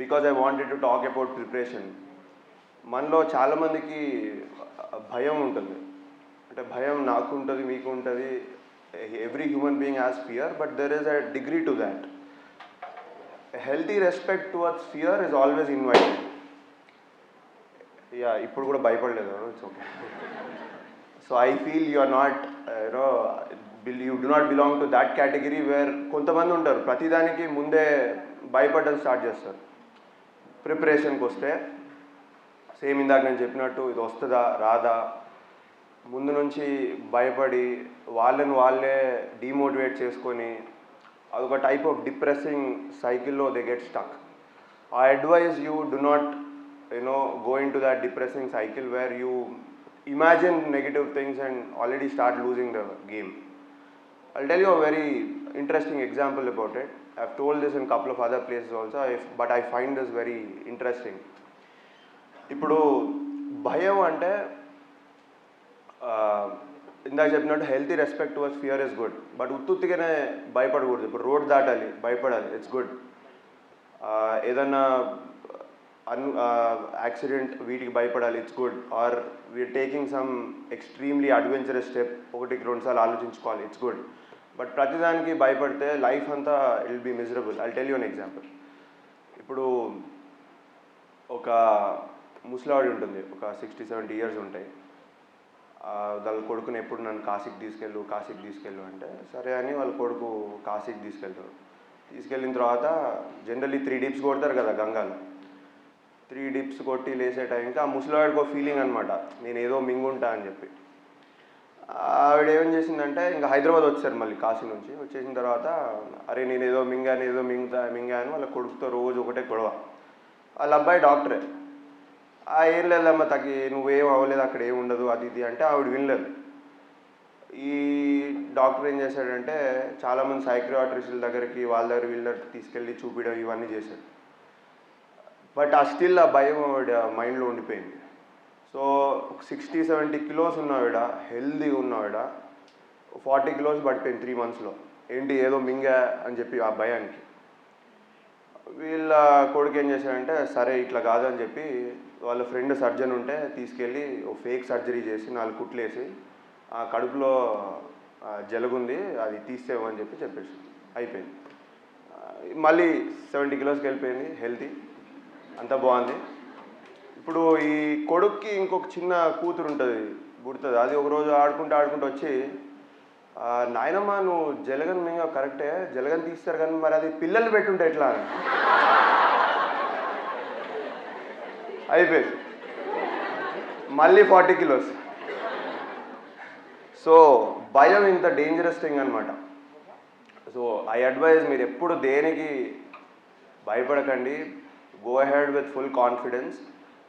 Because I wanted to talk about preparation మనలో చాలామందికి భయం ఉంటుంది. అంటే భయం నాకు ఉంటుంది మీకు ఉంటుంది every human being has fear but there is a degree to that healthy respect towards fear is always invited yeah ఇప్పుడు కూడా భయపడలేదు. It's okay so I feel you are not you know bill you do not belong to that category where కొంతమంది ఉంటారు. ప్రతిదానికి ముందే భయపడడం start చేస్తారు. ప్రిపరేషన్కి వస్తే సేమ్ ఇందాక నేను చెప్పినట్టు ఇది వస్తుందా రాదా? ముందు నుంచి భయపడి వాళ్ళని వాళ్ళే డీమోటివేట్ చేసుకొని అదొక టైప్ ఆఫ్ డిప్రెసింగ్ సైకిల్లో they get stuck uh advise you do not you know in to that depressing cycle where you imagine negative things and already start losing the game i'll tell you a very interesting example about it. I've told this in a couple of other places also if, but i find this very interesting. ఇప్పుడు భయం అంటే ఇందాక చెప్పినట్టు healthy respect towards fear is good but ఉత్తుత్తిగానే భయపడకూడదు. ఇప్పుడు road దాటాలి భయపడాలి. It's good ఏదన్నా అన్ యాక్సిడెంట్ వీటికి భయపడాలి it's good or we're taking some extremely adventurous step ఒకటికి రెండుసార్లు ఆలోచించుకోవాలి ఇట్స్ గుడ్ బట్ ప్రతిదానికి భయపడితే లైఫ్ అంతా will be miserable I tell you an example ఇప్పుడు ఒక ముసలివాడి ఉంటుంది. ఒక సిక్స్టీ సెవెంటీ ఇయర్స్ ఉంటాయి. వాళ్ళ కొడుకుని ఎప్పుడు నన్ను కాశీకి తీసుకెళ్ళు కాశీకి తీసుకెళ్ళు అంటే సరే అని వాళ్ళ కొడుకు కాశీకి తీసుకెళ్తారు తీసుకెళ్ళిన తర్వాత జనరల్లీ త్రీ డిప్స్ కొడతారు కదా గంగాలో. త్రీ డిప్స్ కొట్టి లేసే టైంకి ఆ ముసలివాడికి ఒక ఫీలింగ్ అనమాట నేను ఏదో మింగుంటా అని చెప్పి. ఆవిడ ఏం చేసిందంటే ఇంకా హైదరాబాద్ వచ్చారు మళ్ళీ కాశీ నుంచి. వచ్చేసిన తర్వాత అరే నేను ఏదో మింగాను ఏదో మింగుతా మింగాను వాళ్ళ కొడుకుతో రోజు ఒకటే గొడవ. వాళ్ళ అబ్బాయి డాక్టరే. ఆ ఏం లేదమ్మా తగ్గి నువ్వేం అవ్వలేదు అక్కడ ఏం ఉండదు అది ఇది అంటే ఆవిడ వినలేదు. ఈ డాక్టర్ ఏం చేశాడంటే చాలామంది సైక్రియాట్రిస్టుల దగ్గరికి వాళ్ళ దగ్గర వీళ్ళ దగ్గరికి తీసుకెళ్ళి చూపించడం ఇవన్నీ చేశాడు. బట్ ఆ స్టిల్ ఆ భయం ఆవిడ మైండ్లో ఉండిపోయింది. సో సిక్స్టీ సెవెంటీ కిలోస్ ఉన్నవిడ హెల్దీగా ఉన్నవిడ ఫార్టీ కిలోస్ పడిపోయింది త్రీ మంత్స్లో. ఏంటి ఏదో మింగా అని చెప్పి ఆ భయానికి. వీళ్ళ కొడుకు ఏం చేశాడంటే సరే ఇట్లా కాదని చెప్పి వాళ్ళ ఫ్రెండ్ సర్జన్ ఉంటే తీసుకెళ్ళి ఓ ఫేక్ సర్జరీ చేసి నాలుగు కుట్లేసి ఆ కడుపులో జలగుంది జలుగుంది అది తీసేవని చెప్పి చెప్పేసి అయిపోయింది. మళ్ళీ సెవెంటీ కిలోస్కి వెళ్ళిపోయింది హెల్తీ అంతా బాగుంది. ఇప్పుడు ఈ కొడుక్కి ఇంకొక చిన్న కూతురు ఉంటుంది గుర్తుంది? అది ఒక రోజు ఆడుకుంటూ ఆడుకుంటూ వచ్చి నాయనమ్మ నువ్వు జలగన్ మింగ కరెక్టే జలగన్ తీస్తారు కానీ మరి అది పిల్లలు పెట్టుంటే ఎట్లా? అని. అయిపోయింది. మళ్ళీ ఫార్టీ కిలోస్. సో భయం ఇంత డేంజరస్ థింగ్ అనమాట సో ఐ అడ్వైజ్ మీరు ఎప్పుడు దేనికి భయపడకండి. Go ahead with full confidence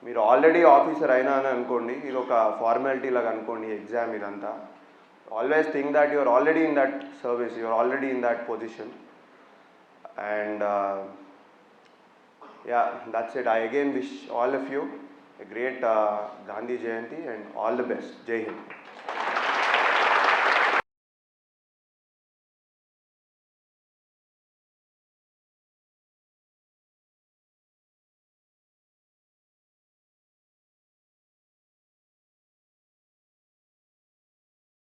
మీరు ఆల్రెడీ ఆఫీసర్ అయినా అని అనుకోండి ఇది ఒక ఫార్మాలిటీ లాగా అనుకోండి ఎగ్జామ్ ఇదంతా. Always think that you're already in that service you're already in that position and yeah that's it I again wish all of you great Gandhi Jayanti and all and best the best.